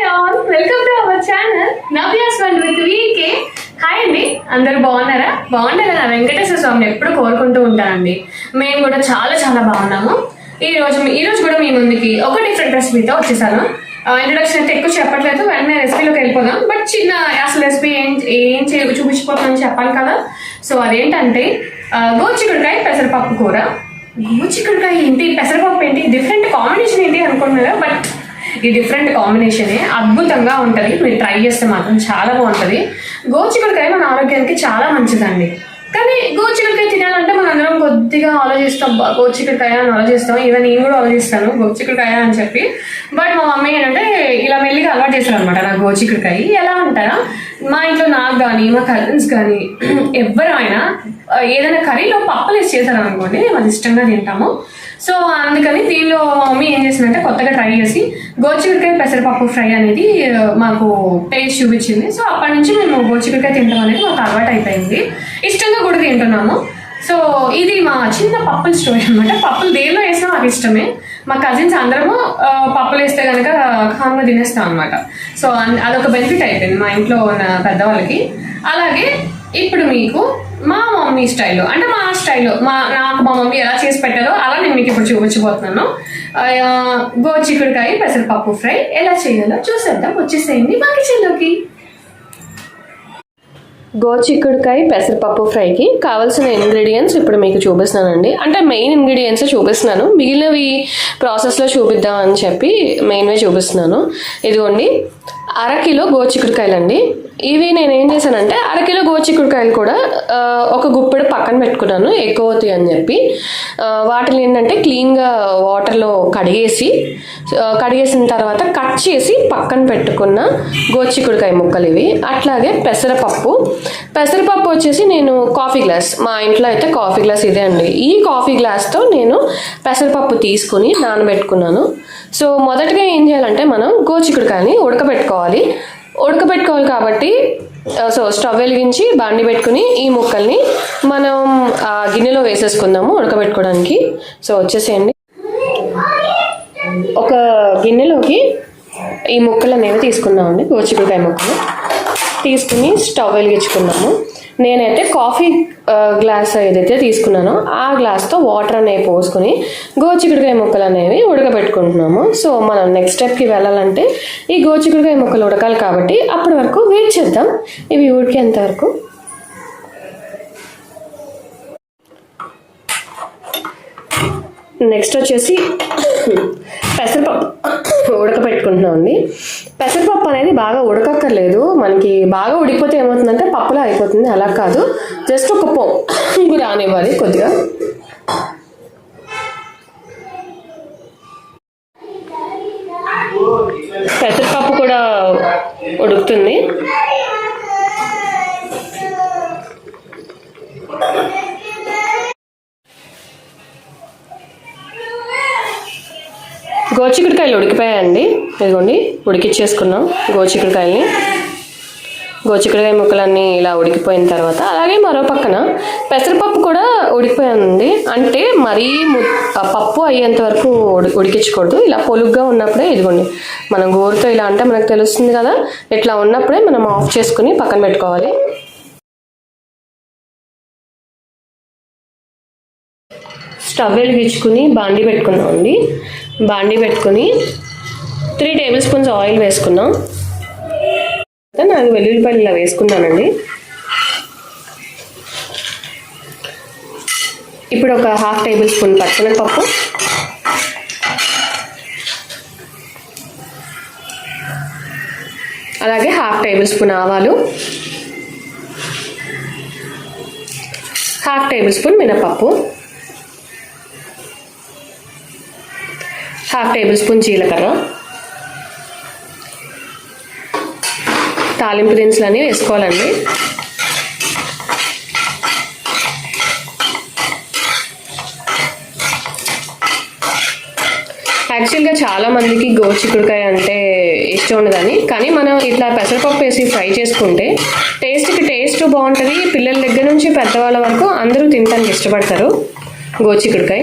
Welcome to our channel Navya's one with V K అండి అందరు బాగున్నారా? బాగుంటారు వెంకటేశ్వర స్వామిని ఎప్పుడు కోరుకుంటూ ఉంటానండి. మేము కూడా చాలా చాలా బాగున్నాము. ఈ రోజు ఈ రోజు కూడా మీ ముందుకి ఒక డిఫరెంట్ రెసిపీతో వచ్చేసాను. ఇంట్రొడక్షన్ అయితే ఎక్కువ చెప్పట్లేదు వెంటనే రెసిపీలోకి వెళ్ళిపోదాం. బట్ చిన్న అసలు రెసిపీ ఏం ఏం చే చూపించిపోతుందని చెప్పాలి కదా. సో అదేంటంటే గోచికుడికాయ పెసరపప్పు కూర. గోచికుడికాయ ఏంటి? పెసరపప్పు ఏంటి? డిఫరెంట్ కాంబినేషన్ ఏంటి అనుకుంటున్నారా? బట్ ఈ డిఫరెంట్ కాంబినేషనే. అద్భుతంగా ఉంటుంది. మీరు ట్రై చేస్తే మాత్రం చాలా బాగుంటుంది. గోచిక్కుడుకాయ మన ఆరోగ్యానికి చాలా మంచిదండి. కానీ గోచిక్కుడుకాయ తినాలంటే మనం అందరం కొద్దిగా ఆలోచిస్తాం "బా, అని ఆలోచిస్తాం. ఈవెన్ నేను కూడా ఆలోచిస్తాను గోచిక్కుడుకాయ అని చెప్పి. బట్ మా మమ్మీ ఏంటంటే ఇలా మెల్లిగా అలవాటు చేశారు అనమాట నాకు గోచిక్కుడుకాయ ఎలా అంటారా? మా ఇంట్లో నాకు కానీ మా కజిన్స్ కానీ ఎవరైనా ఏదైనా కర్రీలో పప్పులు వేసి చేశారు అనుకోండి మేము అది ఇష్టంగా తింటాము. సో అందుకని దీనిలో మమ్మీ ఏం చేసిందంటే కొత్తగా ట్రై చేసి గోచికుడికాయ పెసరపప్పు ఫ్రై అనేది మాకు పేస్ట్ చూపించింది. సో అప్పటి నుంచి మేము గోచికుడికాయ తింటాం అనేది మాకు అలవాటు అయిపోయింది. ఇష్టంగా కూడా తింటున్నాము. సో ఇది మా చిన్న పప్పుల స్టోరీ అనమాట పప్పులు దేనిలో వేసినా మాకు ఇష్టమే. మా కజిన్స్ అందరము పప్పులు వేస్తే కనుక కామ్గా తినేస్తాం అనమాట సో అదొక బెనిఫిట్ అయిపోయింది మా ఇంట్లో ఉన్న పెద్దవాళ్ళకి. అలాగే ఇప్పుడు మీకు మా మమ్మీ స్టైల్లో అంటే మా స్టైల్లో మా నాకు మా మమ్మీ ఎలా చేసి పెట్టారో అలా నేను మీకు ఇప్పుడు చూపించబోతున్నాను. గో గోచిక్కుడుకాయ పెసరపప్పు ఫ్రై ఎలా చేయాలో చూసేద్దాం. వచ్చేసేయండి మా కిచెన్లోకి. గోచిక్కుడుకాయ పెసరపప్పు ఫ్రైకి కావాల్సిన ఇంగ్రీడియంట్స్ ఇప్పుడు మీకు చూపిస్తున్నానండి. అంటే మెయిన్ ఇంగ్రీడియంట్స్ చూపిస్తున్నాను. మిగిలినవి ప్రాసెస్లో చూపిద్దామని చెప్పి మెయిన్వే చూపిస్తున్నాను. ఇదిగోండి. అరకిలో గోచిక్కుడుకాయలండి ఇవి నేను ఏం చేశానంటే అరకిలో గోచిక్కుడుకాయలు కూడా ఒక గుప్పెడు పక్కన పెట్టుకున్నాను ఎక్కువ అవుతాయి అని చెప్పి. వాటిని ఏంటంటే క్లీన్గా వాటర్లో కడిగేసి కడిగేసిన తర్వాత కట్ చేసి పక్కన పెట్టుకున్న గోచిక్కుడుకాయ ముక్కలు ఇవి. అట్లాగే పెసరపప్పు. పెసరపప్పు వచ్చేసి నేను కాఫీ గ్లాస్ మా ఇంట్లో అయితే కాఫీ గ్లాస్ ఇదే అండి. ఈ కాఫీ గ్లాస్తో నేను పెసరపప్పు తీసుకుని నానబెట్టుకున్నాను. సో మొదటగా ఏం చేయాలంటే మనం గోచిక్కుడుకాయని ఉడకబెట్టుకోవాలి. ఉడకబెట్టుకోవాలి కాబట్టి సో స్టవ్ వెలిగించి బాండి పెట్టుకుని ఈ ముక్కల్ని మనం ఆ గిన్నెలో వేసేసుకుందాము ఉడకబెట్టుకోవడానికి. సో వచ్చేసేయండి. ఒక గిన్నెలోకి ఈ ముక్కలు అనేవి తీసుకుందామండి గోచిక్కుడుకాయ ముక్కలు. తీసుకుని స్టవ్ వెలిగించుకున్నాము. నేనైతే కాఫీ గ్లాస్ ఏదైతే తీసుకున్నానో ఆ గ్లాస్తో వాటర్ అనేవి పోసుకొని గోచిక్కుడుకాయ ముక్కలు అనేవి ఉడకబెట్టుకుంటున్నాము. సో మనం నెక్స్ట్ స్టెప్కి వెళ్ళాలంటే ఈ గోచిక్కుడుకాయ ముక్కలు ఉడకాలి కాబట్టి అప్పటి వరకు వెయిట్ చేద్దాం. ఇవి ఉడికేంత వరకు నెక్స్ట్ వచ్చేసి పెసరపప్పు ఉడకపెట్టుకుంటున్నాం అండి. పెసరపప్పు అనేది బాగా ఉడకక్కర్లేదు. మనకి బాగా ఉడికిపోతే ఏమవుతుందంటే పప్పులా అయిపోతుంది. అలా కాదు. జస్ట్ ఒక పొంగు రానివ్వాలి కొద్దిగా. పెసరపప్పు కూడా ఉడుకుతుంది. గోచిక్కుడుకాయలు ఉడికిపోయాయండి. ఇదిగోండి ఉడికిచ్చేసుకున్నాం గోచిక్కడికాయల్ని గోచిక్కడికాయ ముక్కలన్నీ ఇలా ఉడికిపోయిన తర్వాత అలాగే మరో పక్కన పెసరపప్పు కూడా ఉడికిపోయింది అంటే మరీ పప్పు అయ్యేంత వరకు ఉడి ఉడికించకూడదు. ఇలా పొలుగ్గా ఉన్నప్పుడే ఇదిగోండి మనం గోరుతో ఇలా అంటే మనకు తెలుస్తుంది కదా ఇట్లా ఉన్నప్పుడే మనం ఆఫ్ చేసుకుని పక్కన పెట్టుకోవాలి. స్టవ్ వెలిగించుకుని బాండీ పెట్టుకుందాం అండి. బాండీ పెట్టుకుని త్రీ టేబుల్ స్పూన్స్ ఆయిల్ వేసుకున్నాం తర్వాత నాలుగు వెల్లుల్లిపాయలు ఇలా వేసుకున్నానండి. ఇప్పుడు ఒక హాఫ్ టేబుల్ స్పూన్ పచ్చనపప్పు అలాగే హాఫ్ టేబుల్ స్పూన్ ఆవాలు. హాఫ్ టేబుల్ స్పూన్ మినపప్పు. హాఫ్ టేబుల్ స్పూన్ జీలకర్ర. తాలింపు దినుసులు అనేవి వేసుకోవాలండి. యాక్చువల్గా చాలా మందికి గోచిక్కుడుకాయ అంటే ఇష్టం ఉండదని కానీ మనం ఇట్లా పెసరపప్పు వేసి ఫ్రై చేసుకుంటే టేస్ట్కి టేస్ట్ బాగుంటుంది. పిల్లల దగ్గర నుంచి పెద్దవాళ్ళ వరకు అందరూ తినడానికి ఇష్టపడతారు గోచిక్కుడుకాయ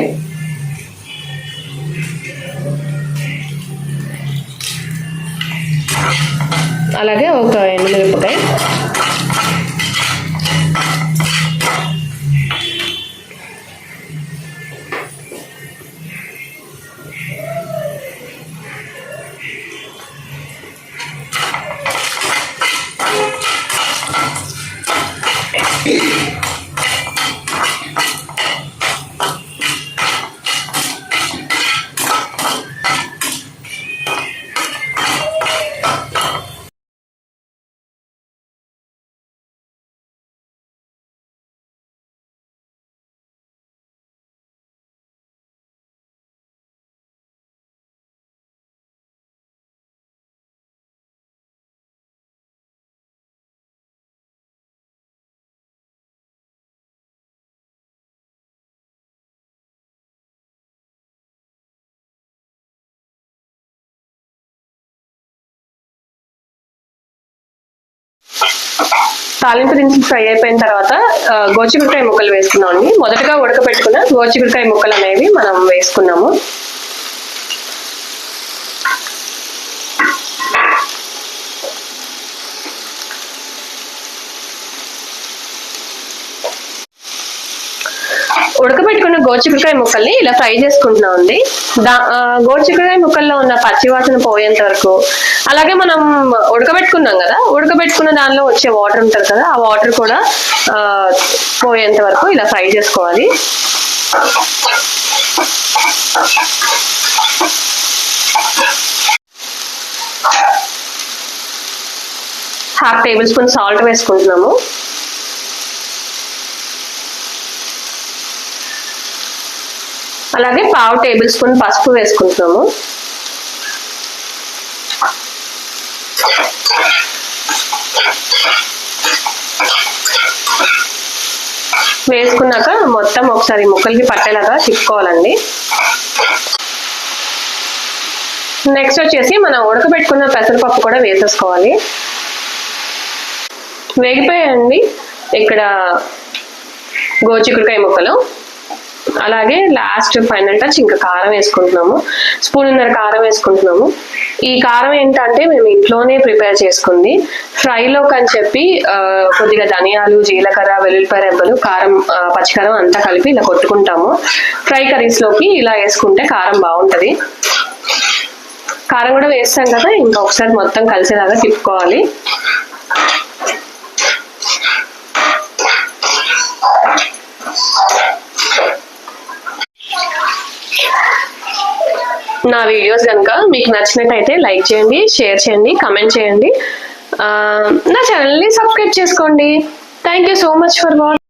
అలాగే ఒక ఎండుమిరపకాయ తాలింపు దినుసులు ఫ్రై అయిపోయిన తర్వాత గోచిగురికాయ ముక్కలు వేసుకున్నాం అండి మొదటగా ఉడకపెట్టుకున్న గోచిగురికాయ ముక్కలు అనేవి మనం వేసుకున్నాము. ఉడకబెట్టుకున్న గోచిగుడ్కాయ ముక్కల్ని ఇలా ఫ్రై చేసుకుంటున్నాం అండి దా ఆ, ముక్కల్లో ఉన్న పచ్చి వాసన పోయేంత వరకు అలాగే మనం ఉడకబెట్టుకున్నాం కదా ఉడకబెట్టుకున్న దానిలో వచ్చే వాటర్ ఉంటుంది కదా ఆ వాటర్ కూడా పోయేంత వరకు ఇలా ఫ్రై చేసుకోవాలి. హాఫ్ టేబుల్ స్పూన్ సాల్ట్ వేసుకుంటున్నాము. అలాగే పావు టేబుల్ స్పూన్ పసుపు వేసుకుంటున్నాము. వేసుకున్నాక మొత్తం ఒకసారి ముక్కలకి పట్టేలాగా తిప్పుకోవాలండి. నెక్స్ట్ వచ్చేసి మనం ఉడకబెట్టుకున్న పెసరపప్పు కూడా వేసేసుకోవాలి. వేగిపోయాయండి ఇక్కడ గోచికుడికాయ ముక్కలు. అలాగే లాస్ట్ ఫైనల్ టచ్ ఇంకా కారం వేసుకుంటున్నాము. స్పూన్నర కారం వేసుకుంటున్నాము. ఈ కారం ఏంటంటే మేము ఇంట్లోనే ప్రిపేర్ చేసుకుంది. ఫ్రైలోకి అని చెప్పి కొద్దిగా ధనియాలు జీలకర్ర వెల్లుల్లిపాయ రెబ్బలు కారం పచ్చికారం అంతా కలిపి ఇలా కొట్టుకుంటాము. ఫ్రై కర్రీస్లోకి ఇలా వేసుకుంటే కారం బాగుంటుంది. కారం కూడా వేస్తాం కదా ఇంకా ఒకసారి మొత్తం కలిసేలాగా తిప్పుకోవాలి. నా వీడియోస్ కనుక మీకు నచ్చినట్టయితే లైక్ చేయండి షేర్ చేయండి కమెంట్ చేయండి. నా ఛానల్ని సబ్స్క్రైబ్ చేసుకోండి. Thank you so much for watch